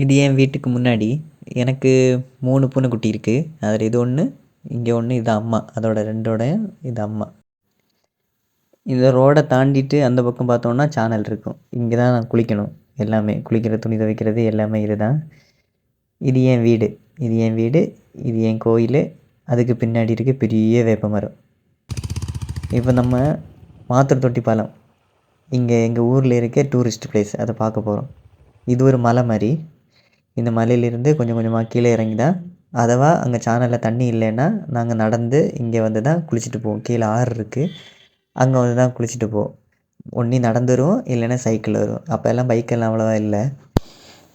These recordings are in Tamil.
இது என் வீட்டுக்கு முன்னாடி. எனக்கு மூணு பூனைக்குட்டி இருக்குது அதில் இது ஒன்று இங்கே ஒன்று இது அம்மா. அதோட ரெண்டோட இது அம்மா. இந்த ரோடை தாண்டிட்டு அந்த பக்கம் பார்த்தோன்னா சேனல் இருக்கும். இங்கே தான் நான் குளிக்கணும். எல்லாமே குளிக்கிற துணி துவைக்கிறது எல்லாமே இது தான் இது என் வீடு. இது என் வீடு இது என் கோயில். அதுக்கு பின்னாடி இருக்குது பெரிய வேப்ப மரம். இப்போ நம்ம மாத்தூர் தொட்டி பாலம். இங்கே எங்கள் ஊரில் இருக்க டூரிஸ்ட் பிளேஸ் அதை பார்க்க போகிறோம் இது ஒரு மலை மாதிரி. இந்த மலையிலிருந்து கொஞ்சம் கொஞ்சமாக கீழே இறங்கி தான் அதுவா அங்கே சேனலில் தண்ணி இல்லைன்னா நாங்கள் நடந்து இங்கே வந்து தான் குளிச்சுட்டு போவோம். கீழே ஆறு இருக்குது அங்கே வந்து தான் குளிச்சுட்டு போவோம். ஒன்றி நடந்து வருவோம் இல்லைன்னா சைக்கிள் வருவோம் அப்போ எல்லாம் பைக்கெல்லாம் அவ்வளோவா இல்லை.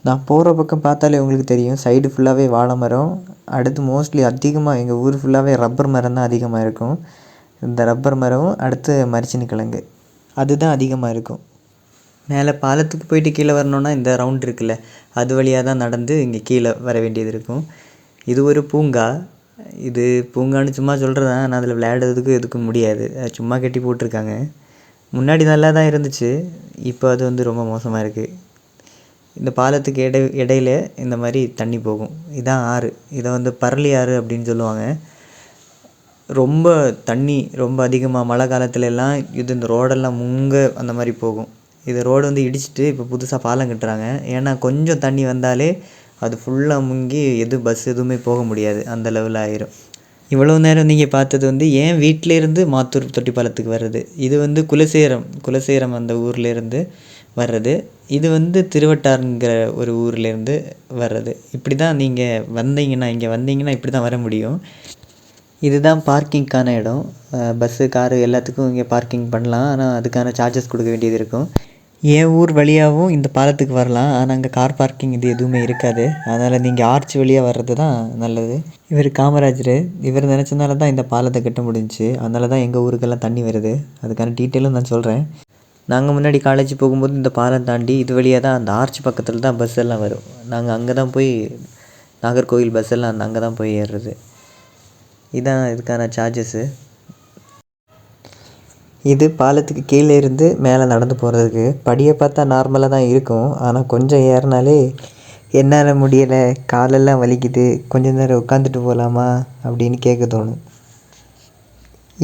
நான் போகிற பக்கம் பார்த்தாலே உங்களுக்கு தெரியும். சைடு ஃபுல்லாகவே வாழை மரம். அடுத்து மோஸ்ட்லி அதிகமாக எங்கள் ஊர் ஃபுல்லாகவே ரப்பர் மரம் தான் அதிகமாக இருக்கும். இந்த ரப்பர் மரம் அடுத்து மரிச்சினி கிழங்கு. அதுதான் அதிகமாக இருக்கும். மேலே பாலத்துக்கு போயிட்டு கீழே வரணுன்னா இந்த ரவுண்ட் இருக்குல்ல அது வழியாக தான் நடந்து இங்கே கீழே வர வேண்டியது இருக்கும். இது ஒரு பூங்கா. இது பூங்கான்னு சும்மா சொல்கிறது தான் ஆனால் அதில் விளையாடுறதுக்கு எதுக்கும் முடியாது. அது சும்மா கட்டி போட்டிருக்காங்க. முன்னாடி நல்லா தான் இருந்துச்சு. இப்போ அது வந்து ரொம்ப மோசமாக இருக்குது இந்த பாலத்துக்கு இடை இடையில இந்த மாதிரி தண்ணி போகும். இதான் ஆறு. இதை வந்து பரளி ஆறு அப்படின்னு சொல்லுவாங்க. ரொம்ப தண்ணி ரொம்ப அதிகமாக மழை காலத்துலலாம் இது இந்த ரோடெல்லாம் முங்க அந்த மாதிரி போகும். இது ரோடு வந்து இடிச்சிட்டு இப்போ புதுசாக பாலம் கட்டுறாங்க. ஏன்னா கொஞ்சம் தண்ணி வந்தாலே அது ஃபுல்லாக முங்கி எது பஸ் எதுவுமே போக முடியாது. அந்த லெவலில் ஆயிரும். இவ்வளோ நேரம் நீங்கள் பார்த்தது வந்து ஏன் வீட்டிலேருந்து மாத்தூர் தொட்டிப்பாலத்துக்கு வர்றது? இது வந்து குலசேரம். குலசேரம் அந்த ஊர்லேருந்து வர்றது. இது வந்து திருவட்டாருங்கிற ஒரு ஊர்லேருந்து வர்றது. இப்படி தான் நீங்கள் வந்தீங்கன்னா இங்கே வந்தீங்கன்னா இப்படி தான் வர முடியும். இதுதான் பார்க்கிங்க்கான இடம். பஸ்ஸு காரு எல்லாத்துக்கும் இங்கே பார்க்கிங் பண்ணலாம். ஆனால் அதுக்கான சார்ஜஸ் கொடுக்க வேண்டியது இருக்கும். என் ஊர் வழியாகவும் இந்த பாலத்துக்கு வரலாம். ஆனால் அங்கே கார் பார்க்கிங் இது எதுவுமே இருக்காது. அதனால் நீங்கள் ஆர்ச் வழியாக வர்றது தான் நல்லது. இவர் காமராஜர். இவர் நினச்சதுனால தான் இந்த பாலத்தை கட்ட முடிஞ்சுச்சு. அதனால தான் எங்கள் ஊருக்கெல்லாம் தண்ணி வருது. அதுக்கான டீட்டெயிலும் நான் சொல்கிறேன் நாங்கள் முன்னாடி காலேஜ் போகும்போது இந்த பாலம் தாண்டி இது வழியாக தான் அந்த ஆர்ச் பக்கத்தில் தான் பஸ் எல்லாம் வரும். நாங்கள் அங்கே தான் போய் நாகர்கோவில் பஸ் எல்லாம் அந்த அங்கே தான் போய் ஏறுறது. இதான் இதுக்கான சார்ஜஸ்ஸு இது பாலத்துக்கு கீழே இருந்து மேலே நடந்து போகிறதுக்கு படியை பார்த்தா நார்மலாக தான் இருக்கும். ஆனால் கொஞ்சம் ஏறினாலே என்னால் முடியலை. காலெல்லாம் வலிக்குது. கொஞ்ச நேரம் உட்காந்துட்டு போகலாமா அப்படின்னு கேட்க தோணும்.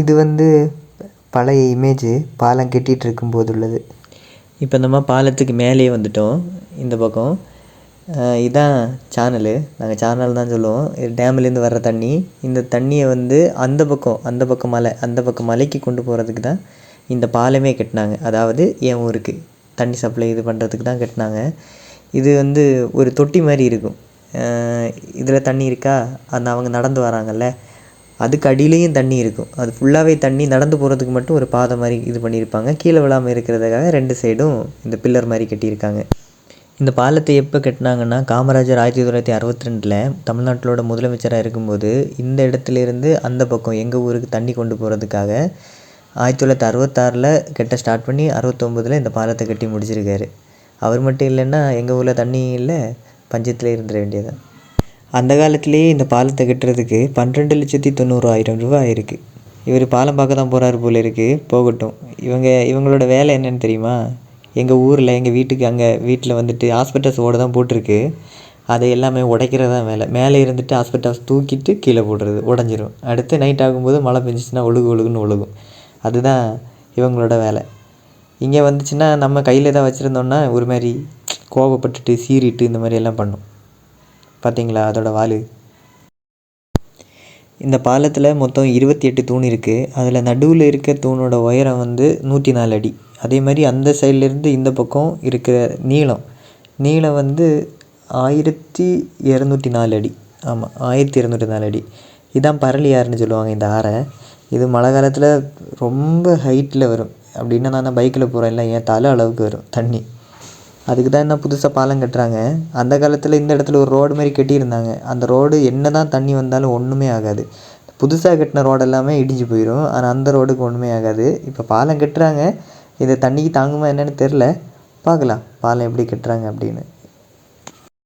இது வந்து பழைய இமேஜு பாலம் கட்டிகிட்டு இருக்கும்போது உள்ளது இப்போ நம்ம பாலத்துக்கு மேலேயே வந்துட்டோம். இந்த பக்கம். இதான் சேனலு நாங்கள் சேனல் தான் சொல்லுவோம். இது டேம்லேருந்து வர்ற தண்ணி. இந்த தண்ணியை வந்து அந்த பக்கம் அந்த பக்கம் மலை அந்த பக்கம் மலைக்கு கொண்டு போகிறதுக்கு தான் இந்த பாலமே கட்டினாங்க. அதாவது என் ஊருக்கு. தண்ணி சப்ளை இது பண்ணுறதுக்கு தான் கட்டினாங்க. இது வந்து ஒரு தொட்டி மாதிரி இருக்கும். இதில் தண்ணி இருக்கா? அந்த அவங்க நடந்து வராங்கல்ல. அதுக்கு அடியிலையும் தண்ணி இருக்கும். அது ஃபுல்லாகவே தண்ணி நடந்து போகிறதுக்கு மட்டும் ஒரு பாதை மாதிரி இது பண்ணியிருப்பாங்க. கீழே விழாமல் இருக்கிறதுக்காக ரெண்டு சைடும் இந்த பில்லர் மாதிரி கட்டியிருக்காங்க. இந்த பாலத்தை எப்போ கட்டினாங்கன்னா காமராஜர் ஆயிரத்தி தொள்ளாயிரத்தி அறுபத்தி ரெண்டில் தமிழ்நாட்டிலோட முதலமைச்சராக இருக்கும்போது இந்த இடத்துலேருந்து அந்த பக்கம் எங்கள் ஊருக்கு தண்ணி கொண்டு போகிறதுக்காக ஆயிரத்தி தொள்ளாயிரத்தி அறுபத்தாறில் கட்ட ஸ்டார்ட் பண்ணி அறுபத்தொம்போதில் இந்த பாலத்தை கட்டி முடிச்சிருக்காரு. அவர் மட்டும் இல்லைன்னா எங்கள் ஊரில் தண்ணி இல்லை பஞ்சத்தில் இருந்துட வேண்டியது அந்த காலத்துலேயே இந்த பாலத்தை கட்டுறதுக்கு பன்னிரெண்டு லட்சத்தி தொண்ணூறாயிரம் ரூபா ஆயிருக்கு இவர் பாலம் பார்க்க தான் போகிறாரு போல இருக்குது போகட்டும். இவங்க இவங்களோட வேலை என்னென்னு தெரியுமா? எங்கள் ஊரில் எங்கள் வீட்டுக்கு அங்கே வீட்டில் வந்துட்டு ஹாஸ்பிட்டல்ஸ் ஓட தான் போட்டிருக்கு. அதை எல்லாமே உடைக்கிறது தான் வேலை. மேலே இருந்துட்டு ஹாஸ்பிட்டல்ஸ் தூக்கிட்டு கீழே போடுறது உடஞ்சிரும். அடுத்து நைட் ஆகும்போது மழை பெஞ்சிச்சின்னா ஒழுகு ஒழுகுன்னு ஒழுகும். அதுதான் இவங்களோட வேலை. இங்கே வந்துச்சுன்னா நம்ம கையில் எதாவது வச்சுருந்தோன்னா ஒரு மாதிரி கோபப்பட்டுட்டு சீறிட்டு இந்த மாதிரி எல்லாம் பண்ணும். பார்த்தீங்களா அதோட வாலு. இந்த பாலத்தில் மொத்தம் இருபத்தி எட்டு தூண் இருக்குது அதில் நடுவில் இருக்க தூணோட உயரம் வந்து நூற்றி நாலு அடி. அதே மாதிரி அந்த சைட்லேருந்து இந்த பக்கம் இருக்கிற நீளம். நீளம் வந்து ஆயிரத்தி இரநூத்தி நாலு அடி. ஆமாம் ஆயிரத்தி இரநூத்தி நாலு அடி. இதான் பரளி ஆறுன்னு சொல்லுவாங்க இந்த ஆறை. இது மழை காலத்தில் ரொம்ப ஹைட்டில் வரும். அப்படின்னா நான் பைக்கில் போகிறேன்ல என் தலை அளவுக்கு வரும் தண்ணி. அதுக்கு தான் என்ன புதுசாக பாலம் கட்டுறாங்க. அந்த காலத்தில் இந்த இடத்துல ஒரு ரோடு மாதிரி கட்டியிருந்தாங்க. அந்த ரோடு என்ன தான் தண்ணி வந்தாலும் ஒன்றுமே ஆகாது. புதுசாக கட்டின ரோடு எல்லாமே இடிஞ்சு போயிடும் ஆனால் அந்த ரோடுக்கு ஒன்றுமே ஆகாது. இப்போ பாலம் கட்டுறாங்க. இது தண்ணிக்கு தாங்குமா என்னென்னு தெரில பார்க்கலாம் பாலம் எப்படி கட்டுறாங்க அப்படின்னு.